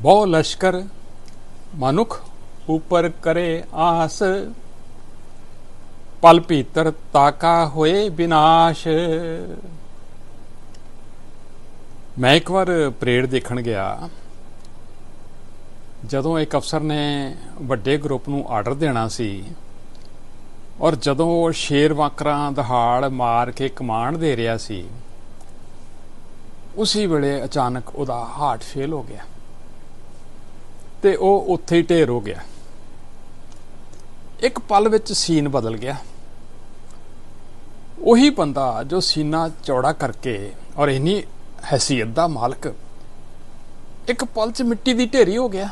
ਬਹੁ ਲਸ਼ਕਰ ਮਨੁਖ ਉਪਰ ਕਰੇ ਆਸ, ਪਲ ਭੀਤਰ ਤਾਕਾ ਹੋਏ ਵਿਨਾਸ਼। ਮੈਂ ਇੱਕ ਵਾਰ ਪਰੇਡ ਦੇਖਣ ਗਿਆ। ਜਦੋਂ ਇੱਕ ਅਫਸਰ ਨੇ ਵੱਡੇ ਗਰੁੱਪ ਨੂੰ ਆਰਡਰ ਦੇਣਾ ਸੀ ਔਰ ਜਦੋਂ ਉਹ ਸ਼ੇਰ ਵਾਕਰਾਂ ਦਹਾੜ ਮਾਰ ਕੇ ਕਮਾਂਡ ਦੇ ਰਿਹਾ ਸੀ, ਉਸੇ ਵੇਲੇ ਅਚਾਨਕ ਉਹਦਾ ਹਾਰਟ ਫੇਲ ਹੋ ਗਿਆ। ਤੇ ਉਹ ਉੱਥੇ ਹੀ ਢੇਰ ਹੋ ਗਿਆ। ਇੱਕ ਪਲ ਵਿੱਚ ਸੀਨ ਬਦਲ ਗਿਆ। ਉਹੀ ਬੰਦਾ ਜੋ ਸੀਨਾ ਚੌੜਾ ਕਰਕੇ ਔਰ ਇਨੀ ਹਸੀਅਤ ਦਾ ਮਾਲਕ, ਇੱਕ ਪਲ ਚ ਮਿੱਟੀ ਦੀ ਢੇਰੀ ਹੋ ਗਿਆ।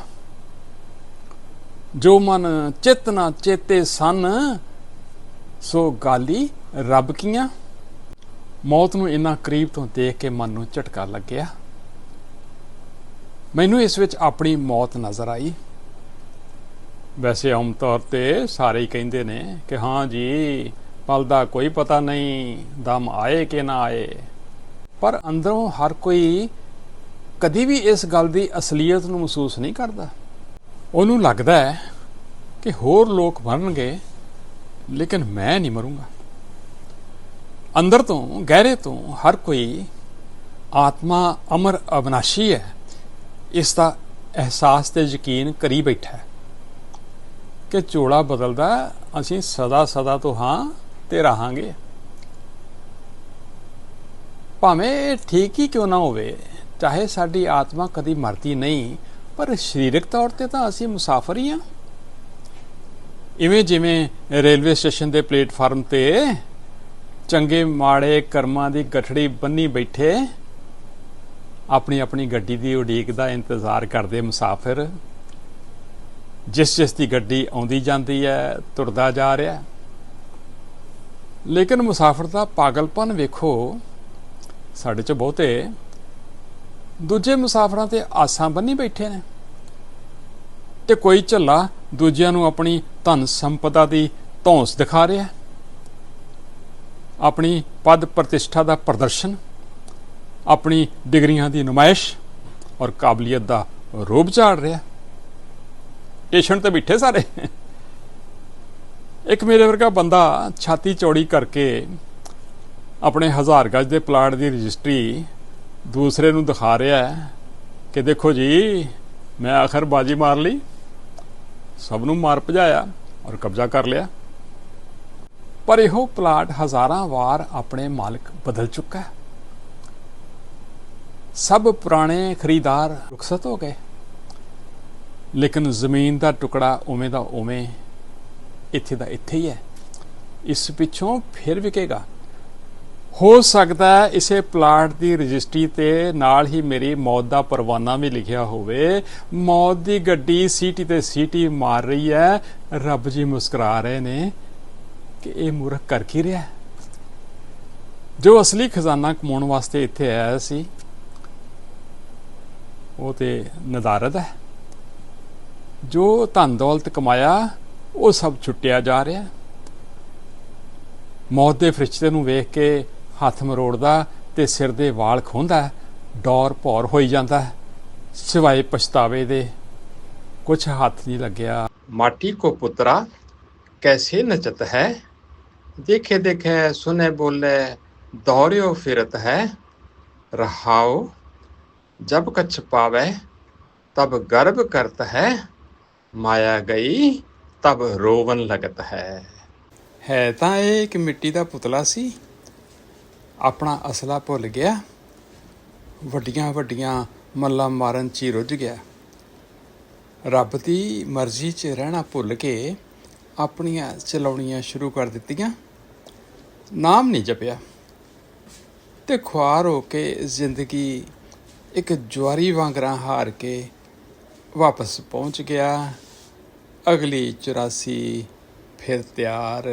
ਜੋ ਮਨ ਚਿਤ ਨਾ ਚੇਤੇ ਸਨ, ਸੋ ਗਾਲੀ ਰੱਬ ਕੀਆਂ। ਮੌਤ ਨੂੰ ਇੰਨਾ ਕਰੀਬ ਤੋਂ ਦੇਖ ਕੇ ਮਨ ਨੂੰ ਝਟਕਾ ਲੱਗਿਆ। ਮੈਨੂੰ ਇਸ ਵਿੱਚ ਆਪਣੀ ਮੌਤ ਨਜ਼ਰ ਆਈ। ਵੈਸੇ ਆਮ ਤੌਰ ਤੇ ਸਾਰੇ ਹੀ ਕਹਿੰਦੇ ਨੇ ਕਿ ਹਾਂ ਜੀ, ਪਲ ਦਾ ਕੋਈ ਪਤਾ ਨਹੀਂ, ਦਮ ਆਏ ਕਿ ਨਾ ਆਏ। ਪਰ ਅੰਦਰੋਂ ਹਰ ਕੋਈ ਕਦੀ ਵੀ ਇਸ ਗੱਲ ਦੀ ਅਸਲੀਅਤ ਨੂੰ ਮਹਿਸੂਸ ਨਹੀਂ ਕਰਦਾ। ਉਹਨੂੰ ਲੱਗਦਾ ਹੈ ਕਿ ਹੋਰ ਲੋਕ ਮਰਨਗੇ, ਲੇਕਿਨ ਮੈਂ ਨਹੀਂ ਮਰੂੰਗਾ। ਅੰਦਰ ਤੋਂ, ਗਹਿਰੇ ਤੋਂ ਹਰ ਕੋਈ ਆਤਮਾ ਅਮਰ ਅਵਨਾਸ਼ੀ ਹੈ। ਇਸ ਦਾ ਅਹਿਸਾਸ ਤੇ ਯਕੀਨ ਕਰੀ ਬੈਠਾ ਕਿ ਝੋਲਾ ਬਦਲਦਾ ਅਸੀਂ ਸਦਾ ਸਦਾ ਤੋਂ ਹਾਂ ਤੇ ਰਹਾਂਗੇ। ਭਾਵੇਂ ਇਹ ਠੀਕ ਹੀ ਕਿਉਂ ਨਾ ਹੋਵੇ, ਚਾਹੇ ਸਾਡੀ ਆਤਮਾ ਕਦੀ ਮਰਦੀ ਨਹੀਂ, ਪਰ ਸਰੀਰਕ ਤੌਰ ਤੇ ਤਾਂ ਅਸੀਂ ਮੁਸਾਫਰ ਹੀ ਹਾਂ। ਇਵੇਂ ਜਿਵੇਂ ਰੇਲਵੇ ਸਟੇਸ਼ਨ ਦੇ ਪਲੇਟਫਾਰਮ ਤੇ ਚੰਗੇ ਮਾੜੇ ਕਰਮਾਂ ਦੀ ਗਠੜੀ ਬੰਨੀ ਬੈਠੇ ਆਪਣੀ ਆਪਣੀ ਗੱਡੀ ਦੀ ਉਡੀਕ ਦਾ ਇੰਤਜ਼ਾਰ ਕਰਦੇ ਮੁਸਾਫਿਰ। ਜਿਸ ਜਿਸ ਦੀ ਗੱਡੀ ਆਉਂਦੀ ਜਾਂਦੀ ਹੈ, ਤੁਰਦਾ ਜਾ ਰਿਹਾ ਲੇਕਿਨ ਮੁਸਾਫਰ ਦਾ ਪਾਗਲਪਨ ਵੇਖੋ, ਸਾਡੇ ਚ ਬਹੁਤੇ ਦੂਜੇ ਮੁਸਾਫਰਾਂ ਤੇ ਆਸਾਂ ਬੰਨੀ ਬੈਠੇ ਨੇ। ਤੇ ਕੋਈ ਝੱਲਾ ਦੂਜਿਆਂ ਨੂੰ ਆਪਣੀ ਧਨ ਸੰਪਦਾ ਦੀ ਧੌਂਸ ਦਿਖਾ ਰਿਹਾ ਆਪਣੀ ਪਦ ਪ੍ਰਤਿਸ਼ਠਾ ਦਾ ਪ੍ਰਦਰਸ਼ਨ ਆਪਣੀ ਡਿਗਰੀਆਂ ਦੀ ਨੁਮਾਇਸ਼ ਔਰ ਕਾਬਲੀਅਤ ਦਾ ਰੂਪ ਝਾੜ ਰਿਹਾ। ਸਟੇਸ਼ਨ ਤੇ ਬੈਠੇ ਸਾਰੇ। ਇੱਕ ਮੇਰੇ ਵਰਗਾ ਬੰਦਾ ਛਾਤੀ ਚੌੜੀ ਕਰਕੇ ਆਪਣੇ ਹਜ਼ਾਰ ਗਜ ਦੇ ਪਲਾਟ ਦੀ ਰਜਿਸਟਰੀ ਦੂਸਰੇ ਨੂੰ ਦਿਖਾ ਰਿਹਾ ਹੈ ਕਿ ਦੇਖੋ ਜੀ, ਮੈਂ ਆਖਰ ਬਾਜੀ ਮਾਰ ਲਈ। ਸਭ ਨੂੰ ਮਾਰ ਭਜਾਇਆ ਔਰ ਕਬਜ਼ਾ ਕਰ ਲਿਆ। ਪਰ ਇਹੋ ਪਲਾਟ ਹਜ਼ਾਰਾਂ ਵਾਰ ਆਪਣੇ ਮਾਲਕ ਬਦਲ ਚੁੱਕਾ ਹੈ। ਸਭ ਪੁਰਾਣੇ ਖਰੀਦਾਰ ਰੁਖਸਤ ਹੋ ਗਏ। ਲੇਕਿਨ ਜ਼ਮੀਨ ਦਾ ਟੁਕੜਾ ਉਵੇਂ ਦਾ ਉਵੇਂ ਇੱਥੇ ਦਾ ਇੱਥੇ ਹੀ ਹੈ। ਇਸ ਪਿੱਛੋਂ ਫਿਰ ਵਿਕੇਗਾ। ਹੋ ਸਕਦਾ ਹੈ ਇਸੇ ਪਲਾਟ ਦੀ ਰਜਿਸਟਰੀ ਤੇ ਨਾਲ ਹੀ ਮੇਰੀ ਮੌਤ ਦਾ ਪਰਵਾਨਾ ਵੀ ਲਿਖਿਆ ਹੋਵੇ। ਮੌਤ ਦੀ ਗੱਡੀ ਸੀਟੀ ਤੇ ਸੀਟੀ ਮਾਰ ਰਹੀ ਹੈ। ਰੱਬ ਜੀ ਮੁਸਕਰਾ ਰਹੇ ਨੇ ਕਿ ਇਹ ਮੂਰਖ ਕਰ ਕੀ ਰਿਹਾ ਜੋ ਅਸਲੀ ਖਜ਼ਾਨਾ ਕਮਾਉਣ ਵਾਸਤੇ ਇੱਥੇ ਆਇਆ ਸੀ ਉਹ ਤੇ ਨਜ਼ਾਰਤ ਹੈ। ਜੋ ਧਨ ਦੌਲਤ ਕਮਾਇਆ, ਉਹ ਸਭ ਛੁੱਟਿਆ ਜਾ ਰਿਹਾ। ਮੌਤ ਦੇ ਫਰਿਸ਼ਤੇ ਨੂੰ ਵੇਖ ਕੇ ਹੱਥ ਮਰੋੜਦਾ ਤੇ ਸਿਰ ਦੇ ਵਾਲ ਖੋਂਦਾ, ਡੌਰ ਭੌਰ ਹੋਈ ਜਾਂਦਾ ਸਿਵਾਏ ਪਛਤਾਵੇ ਦੇ ਕੁਛ ਹੱਥ ਨਹੀਂ ਲੱਗਿਆ। ਮਾਟੀ ਕੋ ਪੁੱਤਰਾ, ਕੈਸੇ ਨਚਤ ਹੈ? ਦੇਖੇ ਦੇਖੇ ਸੁਨੇ ਬੋਲੇ, ਦੌਰਿਓ ਫਿਰਤ ਹੈ। ਰਹਾਓ ਜਬ ਕਛ ਪਾਵੇ, ਤਬ ਗਰਭ ਕਰਤ ਹੈ, ਮਾਇਆ ਗਈ, ਤਬ ਰੋਵਨ ਲਗਤ ਹੈ। ਹੈ ਤਾਂ ਇਹ ਇੱਕ ਮਿੱਟੀ ਦਾ ਪੁਤਲਾ ਸੀ, ਆਪਣਾ ਅਸਲਾ ਭੁੱਲ ਗਿਆ, ਵੱਡੀਆਂ ਵੱਡੀਆਂ ਮੱਲਾ ਮਾਰਨ ਚ ਰੁੱਝ ਗਿਆ। ਰੱਬ ਦੀ ਮਰਜ਼ੀ 'ਚ ਰਹਿਣਾ ਭੁੱਲ ਕੇ ਆਪਣੀਆਂ ਚਲਾਉਣੀਆਂ ਸ਼ੁਰੂ ਕਰ ਦਿੱਤੀਆਂ, ਨਾਮ ਨਹੀਂ ਜਪਿਆ। ਤੇ ਖੁਆਰ ਹੋ ਕੇ ਜ਼ਿੰਦਗੀ ਇੱਕ ਜੁਆਰੀ ਵਾਂਗਰਾਂ ਹਾਰ ਕੇ ਵਾਪਸ ਪਹੁੰਚ ਗਿਆ। ਅਗਲੀ 84 ਫਿਰ ਤਿਆਰ।